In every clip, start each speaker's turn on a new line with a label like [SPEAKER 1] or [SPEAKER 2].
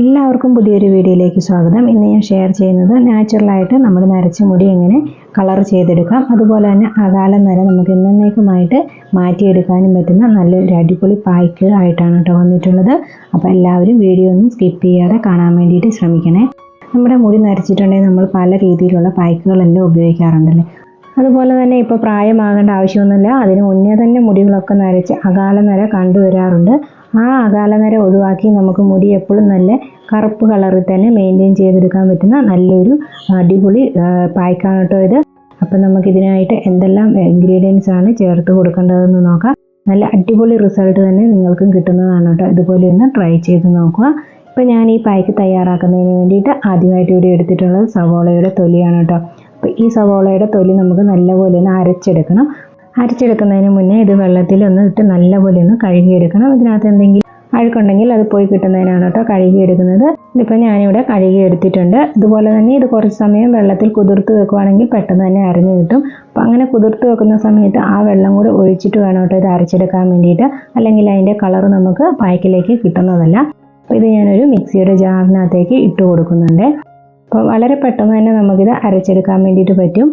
[SPEAKER 1] എല്ലാവർക്കും പുതിയൊരു വീഡിയോയിലേക്ക് സ്വാഗതം. ഇന്ന് ഞാൻ ഷെയർ ചെയ്യുന്നത് നാച്ചുറലായിട്ട് നമ്മൾ നരച്ച മുടി എങ്ങനെ കളർ ചെയ്തെടുക്കാം അതുപോലെ തന്നെ അകാല നര നമുക്ക് എന്നേക്കുമായിട്ട് മാറ്റിയെടുക്കാനും പറ്റുന്ന നല്ലൊരു അടിപൊളി പായ്ക്ക് ആയിട്ടാണ് കേട്ടോ വന്നിട്ടുള്ളത്. അപ്പോൾ എല്ലാവരും വീഡിയോ ഒന്നും സ്കിപ്പ് ചെയ്യാതെ കാണാൻ വേണ്ടിയിട്ട് ശ്രമിക്കണേ. നമ്മുടെ മുടി നരച്ചിട്ടുണ്ടെങ്കിൽ നമ്മൾ പല രീതിയിലുള്ള പായ്ക്കുകളെല്ലാം ഉപയോഗിക്കാറുണ്ടല്ലേ? അതുപോലെ തന്നെ ഇപ്പോൾ പ്രായമാകേണ്ട ആവശ്യമൊന്നുമില്ല. അതിന് മുന്നേ തന്നെ മുടികളൊക്കെ നരച്ച് അകാല നര കണ്ടുവരാറുണ്ട്. ആ അകാല നര ഒഴിവാക്കി നമുക്ക് മുടി എപ്പോഴും നല്ല കറുപ്പ് കളറിൽ തന്നെ മെയിന്റെയിൻ ചെയ്തെടുക്കാൻ പറ്റുന്ന നല്ലൊരു അടിപൊളി പായ്ക്കാണ് കേട്ടോ ഇത്. അപ്പം നമുക്കിതിനായിട്ട് എന്തെല്ലാം ഇൻഗ്രീഡിയൻസ് ആണ് ചേർത്ത് കൊടുക്കേണ്ടതെന്ന് നോക്കാം. നല്ല അടിപൊളി റിസൾട്ട് തന്നെ നിങ്ങൾക്കും കിട്ടുന്നതാണ് കേട്ടോ. ഇതുപോലെ ഒന്ന് ട്രൈ ചെയ്ത് നോക്കുക. ഇപ്പം ഞാൻ ഈ പായ്ക്ക് തയ്യാറാക്കുന്നതിന് വേണ്ടിയിട്ട് ആദ്യമായിട്ട് ഇവിടെ എടുത്തിട്ടുള്ളത് സവോളയുടെ തൊലിയാണ് കേട്ടോ. അപ്പോൾ ഈ സവോളയുടെ തൊലി നമുക്ക് നല്ലപോലെ ഒന്ന് അരച്ചെടുക്കണം. അരച്ചെടുക്കുന്നതിന് മുന്നേ ഇത് വെള്ളത്തിൽ ഒന്ന് ഇട്ട് നല്ലപോലെ ഒന്ന് കഴുകിയെടുക്കണം. ഇതിനകത്ത് എന്തെങ്കിലും അഴുക്കുണ്ടെങ്കിൽ അത് പോയി കിട്ടുന്നതിനാണ് കേട്ടോ കഴുകിയെടുക്കുന്നത്. ഇതിപ്പോൾ ഞാനിവിടെ കഴുകി എടുത്തിട്ടുണ്ട് ഇതുപോലെ തന്നെ ഇത് കുറച്ച് സമയം വെള്ളത്തിൽ കുതിർത്ത് വെക്കുവാണെങ്കിൽ പെട്ടെന്ന് തന്നെ അരഞ്ഞു കിട്ടും. അപ്പോൾ അങ്ങനെ കുതിർത്ത് വെക്കുന്ന സമയത്ത് ആ വെള്ളം കൂടെ ഒഴിച്ചിട്ട് വേണം കേട്ടോ ഇത് അരച്ചെടുക്കാൻ വേണ്ടിയിട്ട്. അല്ലെങ്കിൽ അതിന്റെ കളർ നമുക്ക് പായ്ക്കിലേക്ക് കിട്ടുന്നതല്ല. അപ്പോൾ ഇത് ഞാനൊരു മിക്സിയുടെ ജാറിനകത്തേക്ക് ഇട്ട് കൊടുക്കുന്നുണ്ട്. അപ്പോൾ വളരെ പെട്ടെന്ന് തന്നെ നമുക്കിത് അരച്ചെടുക്കാൻ വേണ്ടിയിട്ട് പറ്റും.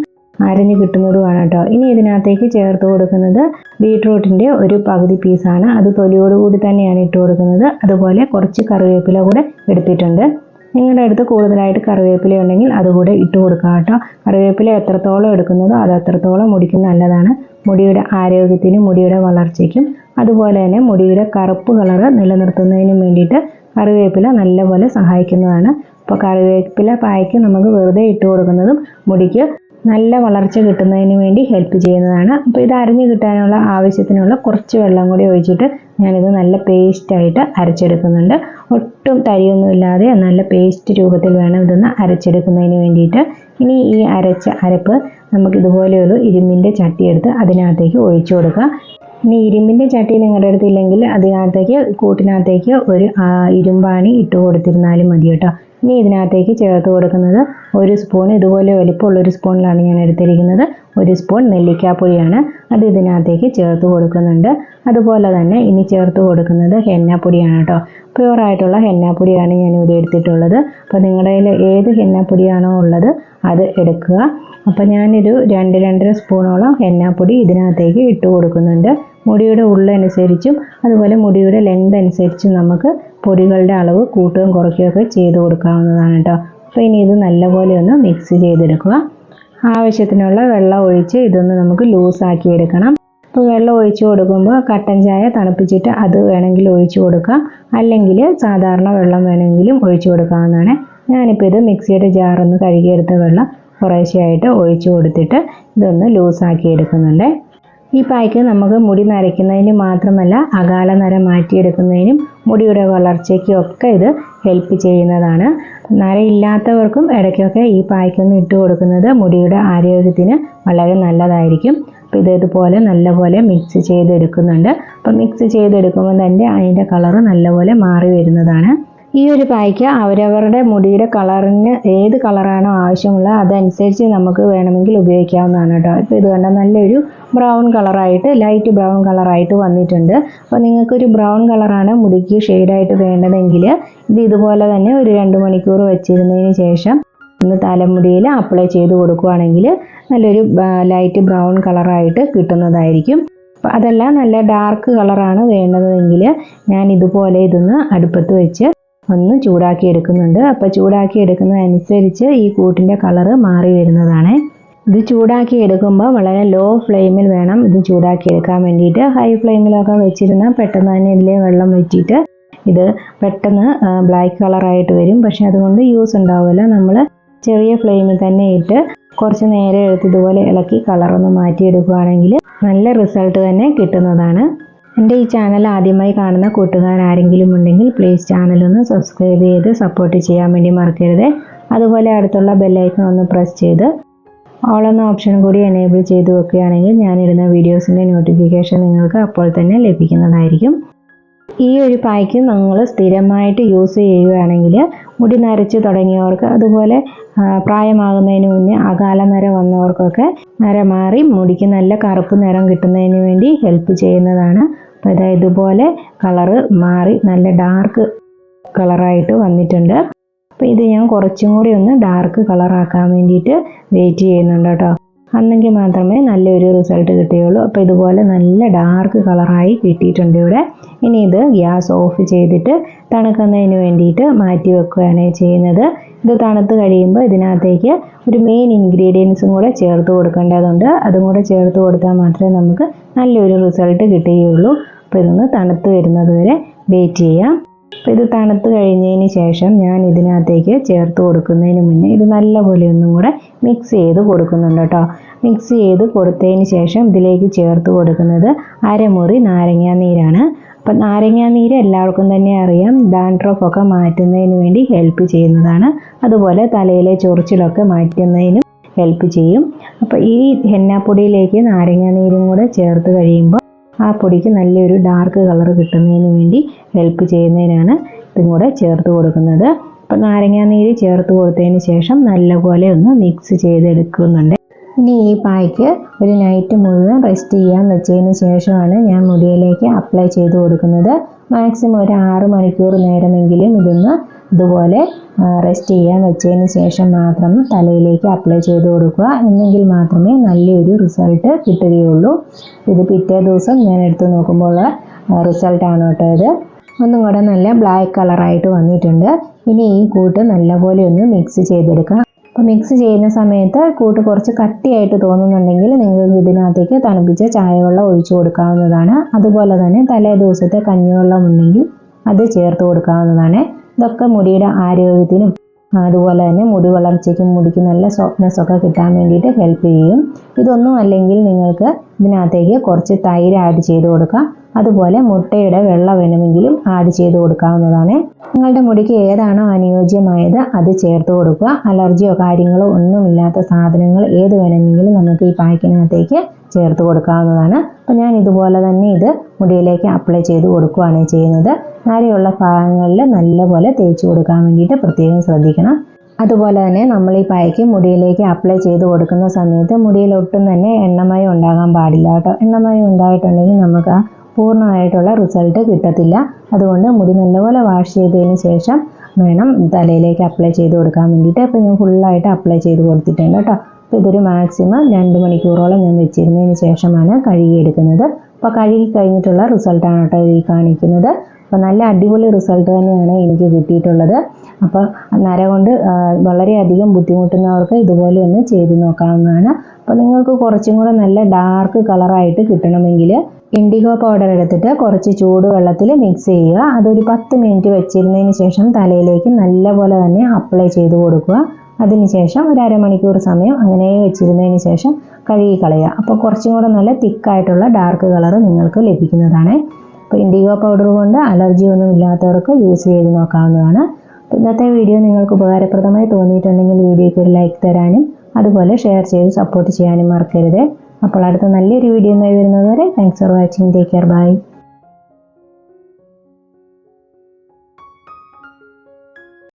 [SPEAKER 1] അരഞ്ഞ് കിട്ടുന്നതുമാണ് കേട്ടോ. ഇനി ഇതിനകത്തേക്ക് ചേർത്ത് കൊടുക്കുന്നത് ബീട്രൂട്ടിന്റെ ഒരു പകുതി പീസാണ് അത് തൊലിയോടുകൂടി തന്നെയാണ് ഇട്ട് കൊടുക്കുന്നത്. അതുപോലെ കുറച്ച് കറിവേപ്പില കൂടെ എടുത്തിട്ടുണ്ട്. നിങ്ങളുടെ അടുത്ത് കൂടുതലായിട്ട് കറിവേപ്പില ഉണ്ടെങ്കിൽ അതുകൂടെ ഇട്ട് കൊടുക്കാം കേട്ടോ. കറിവേപ്പില എത്രത്തോളം എടുക്കുന്നതോ അത് അത്രത്തോളം മുടിക്ക് നല്ലതാണ്. മുടിയുടെ ആരോഗ്യത്തിനും മുടിയുടെ വളർച്ചയ്ക്കും അതുപോലെ തന്നെ മുടിയുടെ കറുപ്പ് കളറ് നിലനിർത്തുന്നതിനും വേണ്ടിയിട്ട് കറിവേപ്പില നല്ലപോലെ സഹായിക്കുന്നതാണ്. അപ്പോൾ കറിവേപ്പില പായ്ക്ക് നമുക്ക് വെറുതെ ഇട്ട് കൊടുക്കുന്നതും മുടിക്ക് നല്ല വളർച്ച കിട്ടുന്നതിന് വേണ്ടി ഹെൽപ്പ് ചെയ്യുന്നതാണ്. അപ്പോൾ ഇത് അരിഞ്ഞു കിട്ടാനുള്ള ആവശ്യത്തിനുള്ള കുറച്ച് വെള്ളം കൂടി ഒഴിച്ചിട്ട് ഞാനിത് നല്ല പേസ്റ്റായിട്ട് അരച്ചെടുക്കുന്നുണ്ട്. ഒട്ടും തരിയൊന്നുമില്ലാതെ നല്ല പേസ്റ്റ് രൂപത്തിൽ വേണം ഇതൊന്ന് അരച്ചെടുക്കുന്നതിന് വേണ്ടിയിട്ട്. ഇനി ഈ അരച്ച അരപ്പ് നമുക്ക് ഇതുപോലെയൊരു ഇരുമ്പിന്റെ ചട്ടി എടുത്ത് അതിനകത്തേക്ക് ഒഴിച്ചു കൊടുക്കുക ഇനി ഇരുമ്പിന്റെ ചട്ടി നിങ്ങളുടെ അടുത്തില്ലെങ്കിൽ അതിനകത്തേക്ക് കൂട്ടിനകത്തേക്ക് ഒരു ഇരുമ്പാണി ഇട്ട് കൊടുത്തിരുന്നാലും മതി കേട്ടോ. ഇനി ഇതിനകത്തേക്ക് ചേർത്ത് കൊടുക്കുന്നത് ഒരു സ്പൂൺ ഇതുപോലെ വലിപ്പമുള്ള ഒരു സ്പൂണിലാണ് ഞാൻ എടുത്തിരിക്കുന്നത്. ഒരു സ്പൂൺ നെല്ലിക്കാപ്പൊടിയാണ്. അത് ഇതിനകത്തേക്ക് ചേർത്ത് കൊടുക്കുന്നുണ്ട്. അതുപോലെ തന്നെ ഇനി ചേർത്ത് കൊടുക്കുന്നത് ഹെന്നാപ്പൊടിയാണ് കേട്ടോ. പ്യുവറായിട്ടുള്ള ഹെന്നാപ്പൊടിയാണ് ഞാൻ ഇവിടെ എടുത്തിട്ടുള്ളത്. അപ്പോൾ നിങ്ങളുടെ കയ്യിൽ ഏത് ഹെന്നാപ്പൊടിയാണോ ഉള്ളത് അത് എടുക്കുക. അപ്പോൾ ഞാനൊരു രണ്ട് രണ്ടര സ്പൂണോളം എണ്ണാപ്പൊടി ഇതിനകത്തേക്ക് ഇട്ട് കൊടുക്കുന്നുണ്ട്. മുടിയുടെ ഉള്ളനുസരിച്ചും അതുപോലെ മുടിയുടെ ലെങ്ത് അനുസരിച്ചും നമുക്ക് പൊടികളുടെ അളവ് കൂട്ടുകയും കുറയ്ക്കുകയൊക്കെ ചെയ്ത് കൊടുക്കാവുന്നതാണ് കേട്ടോ. അപ്പോൾ ഇനി ഇത് നല്ലപോലെ ഒന്ന് മിക്സ് ചെയ്തെടുക്കുക. ആവശ്യത്തിനുള്ള വെള്ളം ഒഴിച്ച് ഇതൊന്ന് നമുക്ക് ലൂസാക്കി എടുക്കണം. അപ്പോൾ വെള്ളം ഒഴിച്ചു കൊടുക്കുമ്പോൾ കട്ടൻ ചായ തണുപ്പിച്ചിട്ട് അത് വേണമെങ്കിൽ ഒഴിച്ച് കൊടുക്കാം. അല്ലെങ്കിൽ സാധാരണ വെള്ളം വേണമെങ്കിലും ഒഴിച്ച് കൊടുക്കാവുന്നതാണ്. ഞാനിപ്പോൾ ഇത് മിക്സിയുടെ ജാറൊന്ന് കഴുകിയെടുത്ത വെള്ളം കുറേശ്ശെയായിട്ട് ഒഴിച്ചു കൊടുത്തിട്ട് ഇതൊന്ന് ലൂസാക്കി എടുക്കുന്നുണ്ട്. ഈ പായ്ക്ക് നമുക്ക് മുടി നരയ്ക്കുന്നതിന് മാത്രമല്ല അകാല നര മാറ്റിയെടുക്കുന്നതിനും മുടിയുടെ വളർച്ചയ്ക്കും ഒക്കെ ഇത് ഹെൽപ്പ് ചെയ്യുന്നതാണ്. നരയില്ലാത്തവർക്കും ഇടയ്ക്കൊക്കെ ഈ പായ്ക്കൊന്ന് ഇട്ട് കൊടുക്കുന്നത് മുടിയുടെ ആരോഗ്യത്തിന് വളരെ നല്ലതായിരിക്കും. അപ്പോൾ ഇത് ഇതുപോലെ നല്ലപോലെ മിക്സ് ചെയ്തെടുക്കുന്നുണ്ട്. അപ്പോൾ മിക്സ് ചെയ്തെടുക്കുമ്പോൾ തന്നെ അതിന്റെ കളറ് നല്ലപോലെ മാറി വരുന്നതാണ്. ഈ ഒരു പായ്ക്ക് അവരവരുടെ മുടിയുടെ കളറിന് ഏത് കളറാണോ ആവശ്യമുള്ളത് അതനുസരിച്ച് നമുക്ക് വേണമെങ്കിൽ ഉപയോഗിക്കാവുന്നതാണ് കേട്ടോ. ഇപ്പോൾ ഇത് കണ്ട നല്ലൊരു ബ്രൗൺ കളറായിട്ട് ലൈറ്റ് ബ്രൗൺ കളറായിട്ട് വന്നിട്ടുണ്ട്. അപ്പോൾ നിങ്ങൾക്കൊരു ബ്രൗൺ കളറാണ് മുടിക്ക് ഷെയ്ഡായിട്ട് വേണ്ടതെങ്കിൽ ഇത് ഇതുപോലെ തന്നെ ഒരു രണ്ട് മണിക്കൂർ വെച്ചിരുന്നതിന് ശേഷം ഒന്ന് തലമുടിയിൽ അപ്ലൈ ചെയ്ത് കൊടുക്കുകയാണെങ്കിൽ നല്ലൊരു ലൈറ്റ് ബ്രൗൺ കളറായിട്ട് കിട്ടുന്നതായിരിക്കും. അപ്പോൾ അതെല്ലാം നല്ല ഡാർക്ക് കളറാണ് വേണ്ടതെങ്കിൽ ഞാൻ ഇതുപോലെ ഇതൊന്ന് അടുപ്പത്ത് വെച്ച് ഒന്ന് ചൂടാക്കി എടുക്കുന്നുണ്ട്. അപ്പോൾ ചൂടാക്കി എടുക്കുന്നതനുസരിച്ച് ഈ കൂട്ടിന്റെ കളറ് മാറി വരുന്നതാണ്. ഇത് ചൂടാക്കി എടുക്കുമ്പോൾ വളരെ ലോ ഫ്ലെയിമിൽ വേണം ഇത് ചൂടാക്കി എടുക്കാൻ വേണ്ടിയിട്ട്. ഹൈ ഫ്ലെയിമിലൊക്കെ വെച്ചിരുന്നാൽ പെട്ടെന്ന് തന്നെ ഇതിലെ വെള്ളം വെച്ചിട്ട് ഇത് പെട്ടെന്ന് ബ്ലാക്ക് കളറായിട്ട് വരും. പക്ഷെ അതുകൊണ്ട് യൂസ് ഉണ്ടാവില്ല. നമ്മൾ ചെറിയ ഫ്ലെയിമിൽ തന്നെ ഇട്ട് കുറച്ച് നേരം എടുത്ത് ഇതുപോലെ ഇളക്കി കളറൊന്ന് മാറ്റിയെടുക്കുകയാണെങ്കിൽ നല്ല റിസൾട്ട് തന്നെ കിട്ടുന്നതാണ്. എന്റെ ഈ ചാനൽ ആദ്യമായി കാണുന്ന കൂട്ടുകാർ ആരെങ്കിലും ഉണ്ടെങ്കിൽ പ്ലീസ് ചാനൽ ഒന്ന് സബ്സ്ക്രൈബ് ചെയ്ത് സപ്പോർട്ട് ചെയ്യാൻ വേണ്ടി മറക്കരുത്. അതുപോലെ അടുത്തുള്ള ബെല്ലൈക്കൺ ഒന്ന് പ്രസ് ചെയ്ത് ഓൾ എന്ന ഓപ്ഷൻ കൂടി എനേബിൾ ചെയ്ത് വെക്കുകയാണെങ്കിൽ ഞാനിടുന്ന വീഡിയോസിന്റെ നോട്ടിഫിക്കേഷൻ നിങ്ങൾക്ക് അപ്പോൾ തന്നെ ലഭിക്കുന്നതായിരിക്കും. ഈ ഒരു പായ്ക്ക് നിങ്ങൾ സ്ഥിരമായിട്ട് യൂസ് ചെയ്യുകയാണെങ്കിൽ മുടി നരച്ച് തുടങ്ങിയവർക്ക് അതുപോലെ പ്രായമാകുന്നതിന് മുന്നേ അകാല നര വന്നവർക്കൊക്കെ നര മാറി മുടിക്ക് നല്ല കറുപ്പ് നിറം കിട്ടുന്നതിന് വേണ്ടി ഹെൽപ്പ് ചെയ്യുന്നതാണ് ഇതാ ഇതുപോലെ കളറ് മാറി നല്ല ഡാർക്ക് കളറായിട്ട് വന്നിട്ടുണ്ട്. അപ്പോൾ ഇത് ഞാൻ കുറച്ചും കൂടി ഒന്ന് ഡാർക്ക് കളറാക്കാൻ വേണ്ടിയിട്ട് വെയിറ്റ് ചെയ്യുന്നുണ്ട് കേട്ടോ. അന്നെങ്കിൽ മാത്രമേ നല്ലൊരു റിസൾട്ട് കിട്ടുകയുള്ളൂ അപ്പോൾ ഇതുപോലെ നല്ല ഡാർക്ക് കളറായി കിട്ടിയിട്ടുണ്ട് ഇവിടെ. ഇനി ഇത് ഗ്യാസ് ഓഫ് ചെയ്തിട്ട് തണുക്കുന്നതിന് വേണ്ടിയിട്ട് മാറ്റി വെക്കുകയാണ് ചെയ്യുന്നത്. ഇത് തണുത്ത് കഴിയുമ്പോൾ ഇതിനകത്തേക്ക് ഒരു മെയിൻ ഇൻഗ്രീഡിയൻസും കൂടെ ചേർത്ത് കൊടുക്കേണ്ടതുണ്ട്. അതും കൂടെ ചേർത്ത് കൊടുത്താൽ മാത്രമേ നമുക്ക് നല്ലൊരു റിസൾട്ട് കിട്ടുകയുള്ളൂ. അപ്പോൾ ഇതൊന്ന് തണുത്ത് വരുന്നത് വരെ വെയിറ്റ് ചെയ്യാം. അപ്പോൾ ഇത് തണുത്ത് കഴിഞ്ഞതിന് ശേഷം ഞാൻ ഇതിനകത്തേക്ക് ചേർത്ത് കൊടുക്കുന്നതിന് മുന്നേ ഇത് നല്ലപോലെ ഒന്നും കൂടെ മിക്സ് ചെയ്ത് കൊടുക്കുന്നുണ്ട് കേട്ടോ. മിക്സ് ചെയ്ത് കൊടുത്തതിന് ശേഷം ഇതിലേക്ക് ചേർത്ത് കൊടുക്കുന്നത് അരമുറി നാരങ്ങാ നീരാണ്. അപ്പം നാരങ്ങാ നീര് എല്ലാവർക്കും തന്നെ അറിയാം. ഡാൻഡ്രഫ് ഒക്കെ മാറ്റുന്നതിന് വേണ്ടി ഹെൽപ്പ് ചെയ്യുന്നതാണ്. അതുപോലെ തലയിലെ ചൊറിച്ചിലൊക്കെ മാറ്റുന്നതിനും ഹെൽപ്പ് ചെയ്യും. അപ്പോൾ ഈ ഹെന്നാപ്പൊടിയിലേക്ക് നാരങ്ങാ നീരും കൂടെ ചേർത്ത് കഴിയുമ്പോൾ ആ പൊടിക്ക് നല്ലൊരു ഡാർക്ക് കളർ കിട്ടുന്നതിന് വേണ്ടി ഹെൽപ്പ് ചെയ്യുന്നതിനാണ് ഇതും കൂടെ ചേർത്ത് കൊടുക്കുന്നത്. അപ്പം നാരങ്ങാനീര് ചേർത്ത് കൊടുത്തതിന് ശേഷം നല്ലപോലെ ഒന്ന് മിക്സ് ചെയ്തെടുക്കുന്നുണ്ട്. ഇനി ഈ പായ്ക്ക് ഒരു നൈറ്റ് മുഴുവൻ റെസ്റ്റ് ചെയ്യാൻ വെച്ചതിന് ശേഷമാണ് ഞാൻ മുടിയിലേക്ക് അപ്ലൈ ചെയ്ത് കൊടുക്കുന്നത്. മാക്സിമം ഒരു ആറ് മണിക്കൂർ നേരമെങ്കിലും ഇതൊന്ന് ഇതുപോലെ റെസ്റ്റ് ചെയ്യാൻ വെച്ചതിന് ശേഷം മാത്രം തലയിലേക്ക് അപ്ലൈ ചെയ്ത് കൊടുക്കുക. എന്നെങ്കിൽ മാത്രമേ നല്ലൊരു റിസൾട്ട് കിട്ടുകയുള്ളൂ. ഇത് പിറ്റേ ദിവസം ഞാൻ എടുത്ത് നോക്കുമ്പോൾ റിസൾട്ടാണ് കേട്ടോ ഇത്. ഒന്നും കൂടെ നല്ല ബ്ലാക്ക് കളറായിട്ട് വന്നിട്ടുണ്ട്. ഇനി ഈ കൂട്ട് നല്ലപോലെ ഒന്ന് മിക്സ് ചെയ്തെടുക്കാം. അപ്പോൾ മിക്സ് ചെയ്യുന്ന സമയത്ത് കൂട്ട് കുറച്ച് കട്ടിയായിട്ട് തോന്നുന്നുണ്ടെങ്കിൽ നിങ്ങൾക്ക് ഇതിനകത്തേക്ക് തണുപ്പിച്ച ചായവെള്ളം ഒഴിച്ചു കൊടുക്കാവുന്നതാണ്. അതുപോലെ തന്നെ തലേ ദിവസത്തെ കഞ്ഞിവെള്ളം ഉണ്ടെങ്കിൽ അത് ചേർത്ത് കൊടുക്കാവുന്നതാണ്. ഇതൊക്കെ മുടിയുടെ ആരോഗ്യത്തിനും അതുപോലെ തന്നെ മുടി വളർച്ചയ്ക്കും മുടിക്ക് നല്ല സോഫ്റ്റ്നെസ് ഒക്കെ കിട്ടാൻ വേണ്ടിയിട്ട് ഹെൽപ്പ് ചെയ്യും. ഇതൊന്നും അല്ലെങ്കിൽ നിങ്ങൾക്ക് ഇതിനകത്തേക്ക് കുറച്ച് തൈര് ആഡ് ചെയ്ത് കൊടുക്കാം. അതുപോലെ മുട്ടയുടെ വെള്ള വേണമെങ്കിലും ആഡ് ചെയ്ത് കൊടുക്കാവുന്നതാണ്. നിങ്ങളുടെ മുടിക്ക് ഏതാണോ അനുയോജ്യമായത് അത് ചേർത്ത് കൊടുക്കുക. അലർജിയോ കാര്യങ്ങളോ ഒന്നുമില്ലാത്ത സാധനങ്ങൾ ഏത് വേണമെങ്കിലും നമുക്ക് ഈ പായ്ക്കിനകത്തേക്ക് ചേർത്ത് കൊടുക്കാവുന്നതാണ്. അപ്പോൾ ഞാൻ ഇതുപോലെ തന്നെ ഇത് മുടിയിലേക്ക് അപ്ലൈ ചെയ്ത് കൊടുക്കുകയാണ് ചെയ്യുന്നത്. നാരെയുള്ള ഭാഗങ്ങളിൽ നല്ലപോലെ തേച്ച് കൊടുക്കാൻ വേണ്ടിയിട്ട് പ്രത്യേകം ശ്രദ്ധിക്കണം. അതുപോലെ തന്നെ നമ്മൾ ഈ പായ്ക്ക് മുടിയിലേക്ക് അപ്ലൈ ചെയ്ത് കൊടുക്കുന്ന സമയത്ത് മുടിയിൽ ഒട്ടും തന്നെ എണ്ണമയം ഉണ്ടാകാൻ പാടില്ല കേട്ടോ. എണ്ണമയം ഉണ്ടായിട്ടുണ്ടെങ്കിൽ നമുക്ക് ആ പൂർണമായിട്ടുള്ള റിസൾട്ട് കിട്ടത്തില്ല. അതുകൊണ്ട് മുടി നല്ലപോലെ വാഷ് ചെയ്തതിന് ശേഷം വേണം തലയിലേക്ക് അപ്ലൈ ചെയ്ത് കൊടുക്കാൻ വേണ്ടിയിട്ട്. അപ്പോൾ ഞാൻ ഫുള്ളായിട്ട് അപ്ലൈ ചെയ്ത് കൊടുത്തിട്ടുണ്ട് കേട്ടോ. അപ്പോൾ ഇതൊരു മാക്സിമം രണ്ട് മണിക്കൂറോളം ഞാൻ വെച്ചിരുന്നതിന് ശേഷമാണ് കഴുകിയെടുക്കുന്നത്. അപ്പോൾ കഴുകി കഴിഞ്ഞിട്ടുള്ള റിസൾട്ടാണ് കേട്ടോ ഈ കാണിക്കുന്നത്. അപ്പോൾ നല്ല അടിപൊളി റിസൾട്ട് തന്നെയാണ് എനിക്ക് കിട്ടിയിട്ടുള്ളത്. അപ്പോൾ നര കൊണ്ട് വളരെയധികം ബുദ്ധിമുട്ടുന്നവർക്ക് ഇതുപോലെ ഒന്ന് ചെയ്ത് നോക്കാവുന്നതാണ്. അപ്പോൾ നിങ്ങൾക്ക് കുറച്ചും കൂടെ നല്ല ഡാർക്ക് കളറായിട്ട് കിട്ടണമെങ്കിൽ ഇൻഡിഗോ പൗഡർ എടുത്തിട്ട് കുറച്ച് ചൂടുവെള്ളത്തിൽ മിക്സ് ചെയ്യുക. അതൊരു പത്ത് മിനിറ്റ് വെച്ചിരുന്നതിന് ശേഷം തലയിലേക്ക് നല്ലപോലെ തന്നെ അപ്ലൈ ചെയ്ത് കൊടുക്കുക. അതിനുശേഷം ഒരു അരമണിക്കൂർ സമയം അങ്ങനെ വെച്ചിരുന്നതിന് ശേഷം കഴുകി കളയുക. അപ്പോൾ കുറച്ചും കൂടെ നല്ല തിക്കായിട്ടുള്ള ഡാർക്ക് കളർ നിങ്ങൾക്ക് ലഭിക്കുന്നതാണ്. അപ്പോൾ ഇൻഡിഗോ പൗഡർ കൊണ്ട് അലർജി ഒന്നും ഇല്ലാത്തവർക്ക് യൂസ് ചെയ്ത് നോക്കാവുന്നതാണ്. ഇന്നത്തെ വീഡിയോ നിങ്ങൾക്ക് ഉപകാരപ്രദമായി തോന്നിയിട്ടുണ്ടെങ്കിൽ വീഡിയോയ്ക്ക് ഒരു ലൈക്ക് തരാനും അതുപോലെ ഷെയർ ചെയ്ത് സപ്പോർട്ട് ചെയ്യാനും മറക്കരുത്. അപ്പോൾ അടുത്ത നല്ലൊരു വീഡിയോ വരുന്നത് വരെ thanks for watching take care bye